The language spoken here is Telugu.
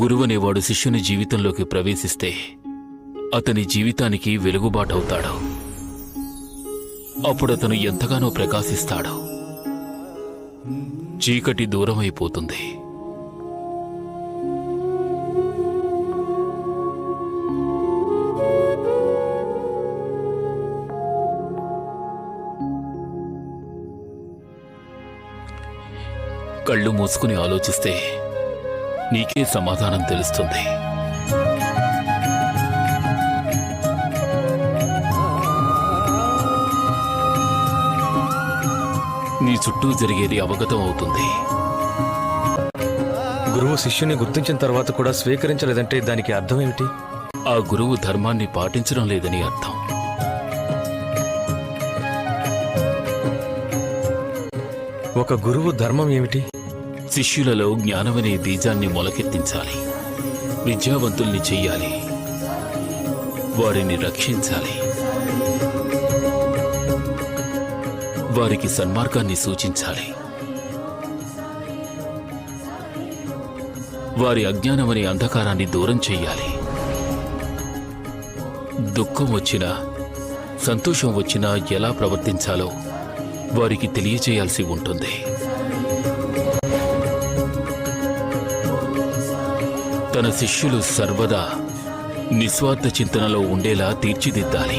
గురువనేవాడు శిష్యుని జీవితంలోకి ప్రవేశిస్తే అతని జీవితానికి వెలుగుబాటవుతాడు. అప్పుడతను ఎంతగానో ప్రకాశిస్తాడు. చీకటి దూరమైపోతుంది. కళ్ళు మూసుకుని ఆలోచిస్తే నీకే సమాధానం తెలుస్తుంది. నీ చుట్టూ జరిగేది అవగతం అవుతుంది. గురువు శిష్యుని గుర్తించిన తర్వాత కూడా స్వీకరించలేదంటే దానికి అర్థం ఏమిటి? ఆ గురువు ధర్మాన్ని పాటించడం లేదని అర్థం. ఒక గురువు ధర్మం ఏమిటి? శిష్యులలో జ్ఞానమనే బీజాన్ని మొలకెత్తించాలి. విద్యావంతుల్ని చెయ్యాలి. వారిని రక్షించాలి. వారికి సన్మార్గాన్ని సూచించాలి. వారి అజ్ఞానమనే అంధకారాన్ని దూరం చెయ్యాలి. దుఃఖం వచ్చినా సంతోషం వచ్చినా ఎలా ప్రవర్తించాలో వారికి తెలియచేయాల్సి ఉంటుంది. తన శిష్యులు సర్వదా నిస్వార్థ చింతనలో ఉండేలా తీర్చిదిద్దాలి.